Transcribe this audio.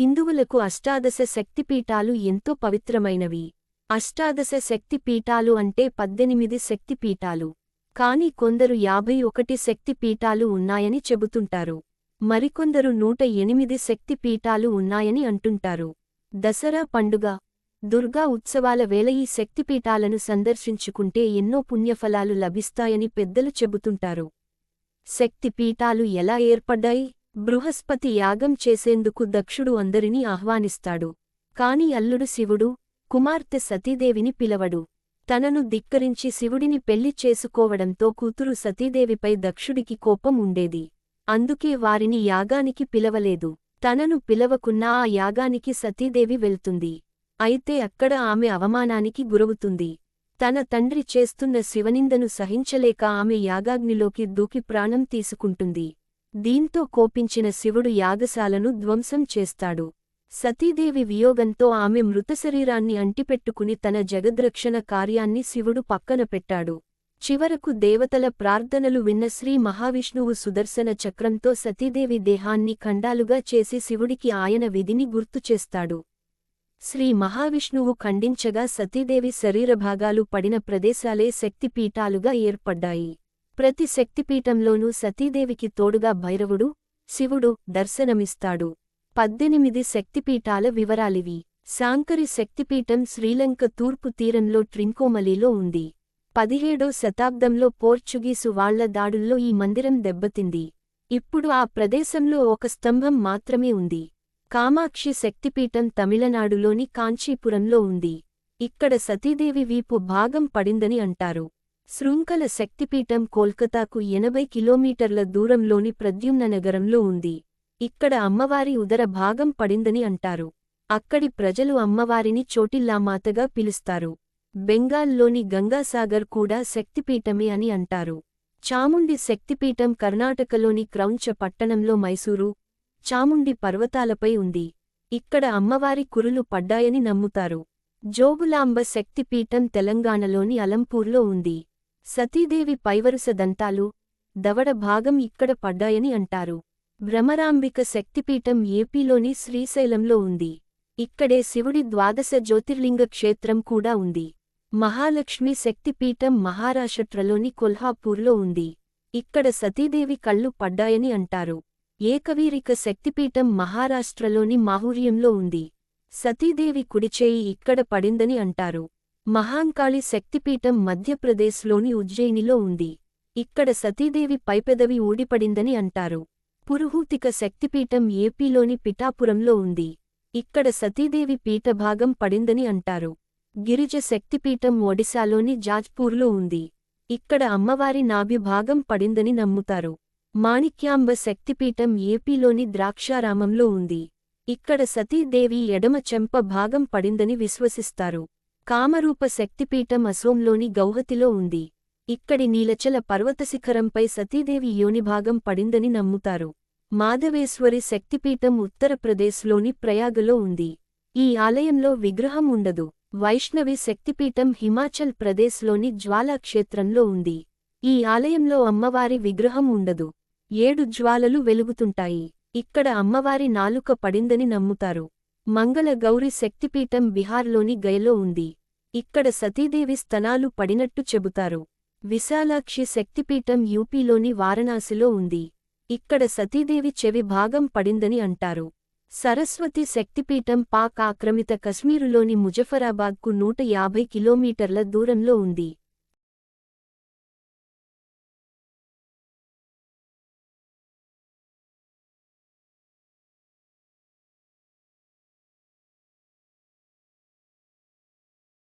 హిందువులకు అష్టాదశ శక్తిపీఠాలు ఎంతో పవిత్రమైనవి. అష్టాదశ శక్తిపీఠాలు అంటే పద్దెనిమిది శక్తిపీఠాలు. కాని కొందరు యాభై ఒకటి శక్తిపీఠాలు ఉన్నాయని చెబుతుంటారు. మరికొందరు నూట ఎనిమిది శక్తిపీఠాలు ఉన్నాయని అంటుంటారు. దసరా పండుగ. దుర్గా ఉత్సవాల వేళ ఈ శక్తిపీఠాలను సందర్శించుకుంటే ఎన్నో పుణ్యఫలాలు లభిస్తాయని పెద్దలు చెబుతుంటారు. శక్తిపీఠాలు ఎలా ఏర్పడ్డాయి? బృహస్పతి యాగం చేసేందుకు దక్షుడు అందరినీ ఆహ్వానిస్తాడు. కాని అల్లుడు శివుడు కుమార్తె సతీదేవిని పిలవడు. తనను ధిక్కరించి శివుడిని పెళ్ళి చేసుకోవడంతో కూతురు సతీదేవిపై దక్షుడికి కోపం ఉండేది. అందుకే వారిని యాగానికి పిలవలేదు. తనను పిలవకున్నా ఆ యాగానికి సతీదేవి వెళ్తుంది. అయితే అక్కడ ఆమె అవమానానికి గురవుతుంది. తన తండ్రి చేస్తున్న శివనిందను సహించలేక ఆమె యాగాగ్నిలోకి దూకి ప్రాణం తీసుకుంటుంది. దీంతో కోపించిన శివుడు యాగశాలను ధ్వంసం చేస్తాడు. సతీదేవి వియోగంతో ఆమె మృతశరీరాన్ని అంటిపెట్టుకుని తన జగద్రక్షణ కార్యాన్ని శివుడు పక్కన పెట్టాడు. చివరకు దేవతల ప్రార్థనలు విన్న శ్రీ మహావిష్ణువు సుదర్శన చక్రంతో సతీదేవి దేహాన్ని ఖండాలుగా చేసి శివుడికి ఆయన విధిని గుర్తుచేస్తాడు శ్రీ మహావిష్ణువు ఖండించగా సతీదేవి శరీరభాగాలు పడిన ప్రదేశాలే శక్తిపీఠాలుగా ఏర్పడ్డాయి. ప్రతి శక్తిపీఠంలోనూ సతీదేవికి తోడుగా భైరవుడు శివుడు దర్శనమిస్తాడు. పద్దెనిమిది శక్తిపీఠాల వివరాలివి. శాంకరి శక్తిపీఠం శ్రీలంక తూర్పు తీరంలో ట్రింకోమలిలో ఉంది. పదిహేడో శతాబ్దంలో పోర్చుగీసు వాళ్ళ దాడుల్లో ఈ మందిరం దెబ్బతింది. ఇప్పుడు ఆ ప్రదేశంలో ఒక స్తంభం మాత్రమే ఉంది. కామాక్షి శక్తిపీఠం తమిళనాడులోని కాంచీపురంలో ఉంది. ఇక్కడ సతీదేవి వీపు భాగం పడిందని అంటారు. శృంఖల శక్తిపీఠం కోల్కతాకు ఎనభై కిలోమీటర్ల దూరంలోని ప్రద్యుమ్న నగరంలో ఉంది. ఇక్కడ అమ్మవారి ఉదర భాగం పడిందని అంటారు. అక్కడి ప్రజలు అమ్మవారిని చోటిల్లామాతగా పిలుస్తారు. బెంగాల్లోని గంగాసాగర్ కూడా శక్తిపీఠమే అని అంటారు. చాముండి శక్తిపీఠం కర్ణాటకలోని క్రౌంచ పట్టణంలో మైసూరు చాముండి పర్వతాలపై ఉంది. ఇక్కడ అమ్మవారి కురులు పడ్డాయని నమ్ముతారు. జోగులాంబ శక్తిపీఠం తెలంగాణలోని అలంపూర్లో ఉంది. సతీదేవి పైవరుస దంతాలు దవడ భాగం ఇక్కడ పడ్డాయని అంటారు. భ్రమరాంబిక శక్తిపీఠం ఏపీలోని శ్రీశైలంలో ఉంది. ఇక్కడే శివుడి ద్వాదశ జ్యోతిర్లింగ క్షేత్రం కూడా ఉంది. మహాలక్ష్మి శక్తిపీఠం మహారాష్ట్రలోని కొల్హాపూర్లో ఉంది. ఇక్కడ సతీదేవి కళ్ళు పడ్డాయని అంటారు. ఏకవీరిక శక్తిపీఠం మహారాష్ట్రలోని మాహూర్యంలో ఉంది. సతీదేవి కుడిచేయి ఇక్కడ పడిందని అంటారు. మహాంకాళి శక్తిపీఠం మధ్యప్రదేశ్లోని ఉజ్జయినిలో ఉంది. ఇక్కడ సతీదేవి పైపెదవి ఊడిపడిందని అంటారు. పురుహూతిక శక్తిపీఠం ఏపీలోని పిఠాపురంలో ఉంది. ఇక్కడ సతీదేవి పీఠభాగం పడిందని అంటారు. గిరిజ శక్తిపీఠం ఒడిశాలోని జాజ్పూర్లో ఉంది. ఇక్కడ అమ్మవారి నాభిభాగం పడిందని నమ్ముతారు. మాణిక్యాంబ శక్తిపీఠం ఏపీలోని ద్రాక్షారామంలో ఉంది. ఇక్కడ సతీదేవి ఎడమ చెంప భాగం పడిందని విశ్వసిస్తారు. కామరూప శక్తిపీఠం అసోంలోని గౌహతిలో ఉంది. ఇక్కడి నీలచల పర్వతశిఖరంపై సతీదేవి యోనిభాగం పడిందని నమ్ముతారు. మాధవేశ్వరి శక్తిపీఠం ఉత్తరప్రదేశ్లోని ప్రయాగలో ఉంది. ఈ ఆలయంలో విగ్రహం ఉండదు. వైష్ణవి శక్తిపీఠం హిమాచల్ ప్రదేశ్లోని జ్వాలాక్షేత్రంలో ఉంది. ఈ ఆలయంలో అమ్మవారి విగ్రహం ఉండదు. ఏడు జ్వాలలు వెలుగుతుంటాయి. ఇక్కడ అమ్మవారి నాలుక పడిందని నమ్ముతారు. మంగళ గౌరి శక్తిపీఠం బిహార్లోని గయలో ఉంది. ఇక్కడ సతీదేవి స్తనాలు పడినట్టు చెబుతారు. విశాలాక్షి శక్తిపీఠం యూపీలోని వారణాసిలో ఉంది. ఇక్కడ సతీదేవి చెవి భాగం పడిందని అంటారు. సరస్వతి శక్తిపీఠం పాక్ ఆక్రమిత కశ్మీరులోని ముజఫరాబాద్కు నూట యాభై కిలోమీటర్ల దూరంలో ఉంది.